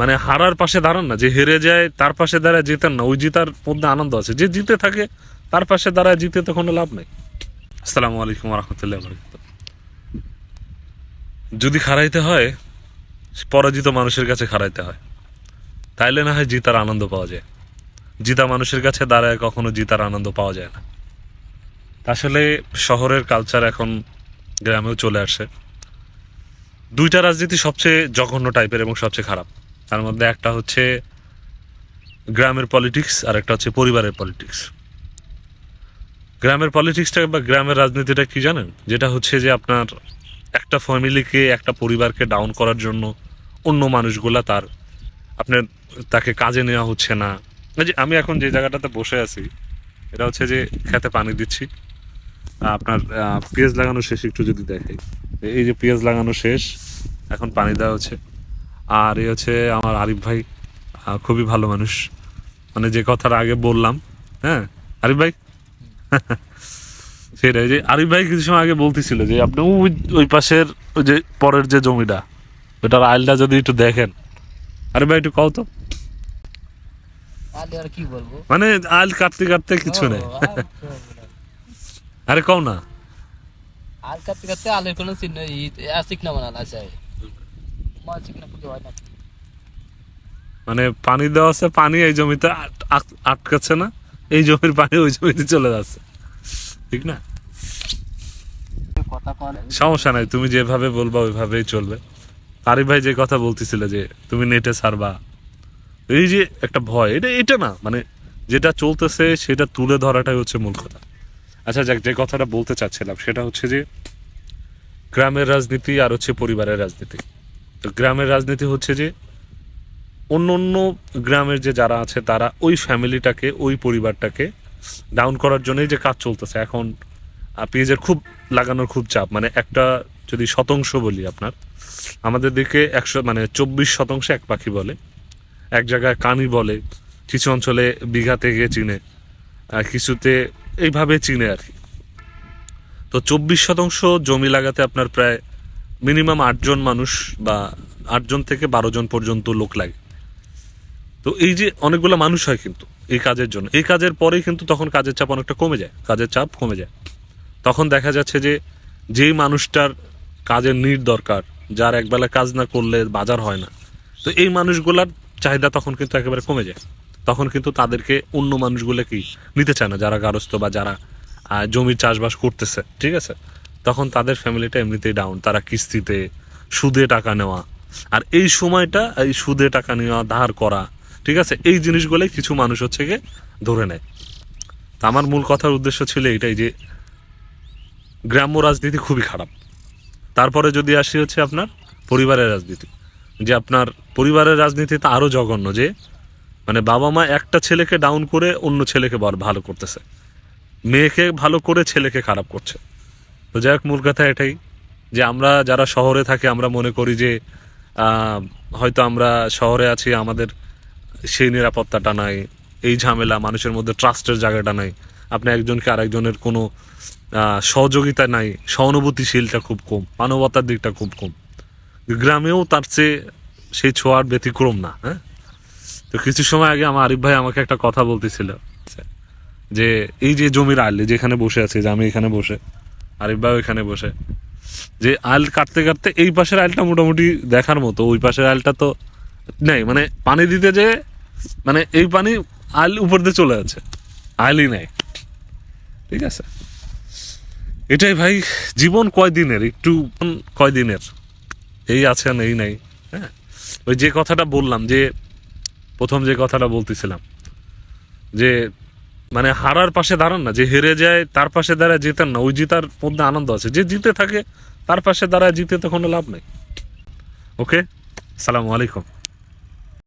মানে হারার পাশে দাঁড়ান না, যে হেরে যায় তার পাশে দাঁড়ায় জিতেন না, ওই জিতার মধ্যে আনন্দ আছে। যে জিতে থাকে, তার পাশে দাঁড়ায় জিতে তো কোনো লাভ নেই। আসসালামু আলাইকুম রহমতুল্লাহ যদি খারাইতে হয়, পরাজিত মানুষের কাছে খারাইতে হয়, তাইলে না হয় জিতার আনন্দ পাওয়া যায়। জিতা মানুষের কাছে দাঁড়ায় কখনো জিতার আনন্দ পাওয়া যায় না। আসলে শহরের কালচার এখন গ্রামেও চলে আসে। দুইটা রাজনীতি সবচেয়ে জঘন্য টাইপের এবং সবচেয়ে খারাপ। তার মধ্যে একটা হচ্ছে গ্রামের পলিটিক্স আর একটা হচ্ছে পরিবারের পলিটিক্স গ্রামের পলিটিক্সটা বা গ্রামের রাজনীতিটা কি জানেন? যেটা হচ্ছে যে আপনার একটা ফ্যামিলিকে একটা পরিবারকে ডাউন করার জন্য অন্য মানুষগুলা তার, আপনার তাকে কাজে নেওয়া হচ্ছে না। যে আমি এখন যে জায়গাটাতে বসে আছি, এটা হচ্ছে যে খেতে পানি দিচ্ছি। আপনার পেঁয়াজ লাগানো শেষ একটু যদি দেখাই। এই যে পেঁয়াজ লাগানো শেষ, এখন পানি দেওয়া হচ্ছে। আর এই হচ্ছে আমার আরিফ ভাই খুবই ভালো মানুষ। মানে যে কথাটা আগে বললাম হ্যাঁ? আরিফ ভাই? সেটাই যে আরিফ ভাই কিছু সময় আগে বলতেছিল যে আপনি ওই ওই পাশের ওই যে পরের যে জমিটা ওটার আইলটা যদি একটু দেখেন। আরিফ ভাই একটু কও তো। আর কি বলব? মানে আইল কাটতে কাটতে কিছু নেই। আর কও না। আল কাটতে কাটতে আলের কোনো চিহ্ন আছে। মানে পানি দেওয়া আছে, পানি এই জমিতে আট- আট- আটকাচ্ছে না, এই জমির পানি ওই জমিতে চলে যাচ্ছে। ঠিক না? সমস্যা নাই, তুমি যেভাবে বলবা ওইভাবেই চলবে। আরিফ ভাই যে কথা বলতেছিল যে তুমি নেটে ছাড়বা, এই যে একটা ভয়, এটা এটা না মানে যেটা চলতেছে সেটা তুলে ধরাটাই হচ্ছে মূল কথা। আচ্ছা যাক, যে কথাটা বলতে চাচ্ছিলাম, সেটা হচ্ছে যে গ্রামের রাজনীতি আর হচ্ছে পরিবারের রাজনীতি। গ্রামের রাজনীতি হচ্ছে যে অন্য অন্য গ্রামের যে যারা আছে, তারা ওই ফ্যামিলিটাকে, ওই পরিবারটাকে ডাউন করার জন্যই যে কাজ চলতেছে। এখন পেঁয়াজের খুব লাগানোর খুব চাপ মানে একটা যদি শতাংশ বলি আপনার, আমাদের দিকে একশো মানে চব্বিশ শতাংশ এক পাখি বলে। এক জায়গায় কানি বলে, কিছু অঞ্চলে বিঘা থেকে চিনে কিছুতে এইভাবে চিনে আর কি। তো চব্বিশ শতাংশ জমি লাগাতে আপনার প্রায় মিনিমাম আটজন মানুষ বা আটজন থেকে বারো জন পর্যন্ত লোক লাগে। তো এই যে অনেকগুলো মানুষ হয় কিন্তু এই কাজের জন্য। এই কাজের পরেই কিন্তু তখন কাজের চাপ অনেকটা কমে যায়, কাজের চাপ কমে যায়। তখন দেখা যাচ্ছে যে, যেই মানুষটার কাজের নিট দরকার, যার একবেলা কাজ না করলে বাজার হয় না, তো এই মানুষগুলার চাহিদা তখন কিন্তু একেবারে কমে যায়। তখন কিন্তু তাদেরকে অন্য মানুষগুলো কি নিতে চায় না, যারা গারস্থ বা যারা জমির চাষবাস করতেছে, ঠিক আছে? তখন তাদের ফ্যামিলিটা এমনিতেই ডাউন তারা কিস্তিতে সুদে টাকা নেওয়া। আর এই সময়টা এই সুদে টাকা নেওয়া, ধার করা, ঠিক আছে? এই জিনিসগুলোই কিছু মানুষ হচ্ছে গিয়ে ধরে নেয়। তা আমার মূল কথার উদ্দেশ্য ছিল এটাই যে, গ্রাম্য রাজনীতি খুবই খারাপ। তারপরে যদি আসি হচ্ছে আপনার পরিবারের রাজনীতি। যে আপনার পরিবারের রাজনীতিতে আরও জঘন্য যে মানে বাবা মা একটা ছেলেকে ডাউন করে অন্য ছেলেকে ভালো করতেছে। মেয়েকে ভালো করে ছেলেকে খারাপ করছে। তো যাই হোক, মূল কথা এটাই যে আমরা যারা শহরে থাকি, আমরা মনে করি যে হয়তো আমরা শহরে আছি, আমাদের সেই নিরাপত্তাটা নাই, এই ঝামেলা, মানুষের মধ্যে ট্রাস্টের জায়গাটা নাই। আপনি একজনকে আরেকজনের কোনো সহযোগিতা নাই সহানুভূতিশীলটা খুব কম, মানবতার দিকটা খুব কম। গ্রামেও তার চেয়ে সেই ছোঁয়ার ব্যতিক্রম না হ্যাঁ? তো কিছু সময় আগে আমার আরিফ ভাই আমাকে একটা কথা বলতেছিল, যে এই যে জমির আল যেখানে বসে আছে, যে আমি এখানে বসে আরিফ ভাই এখানে বসে। যে আল কাটতে কাটতে এই পাশের আলটা মোটামুটি দেখার মতো, ওই পাশের আলটা তো নেই মানে পানি দিতে যে মানে এই পানি আল উপর দিয়ে চলে যাচ্ছে আলই নেই। ঠিক আছে? এটাই ভাই, জীবন কয়দিনের? একটু কয় দিনের এই আছেন এই নাই হ্যাঁ? ওই যে কথাটা বললাম, যে প্রথম যে কথাটা বলতেছিলাম, যে মানে হারার পাশে দাঁড়ান না, যে হেরে যায় তার পাশে দাঁড়ায় জেতেন না, ওই জিতার মধ্যে আনন্দ আছে। যে জিতে থাকে, তার পাশে দাঁড়ায় জিতে তো কোনো লাভ নেই। ওকে? সালামু আলাইকুম।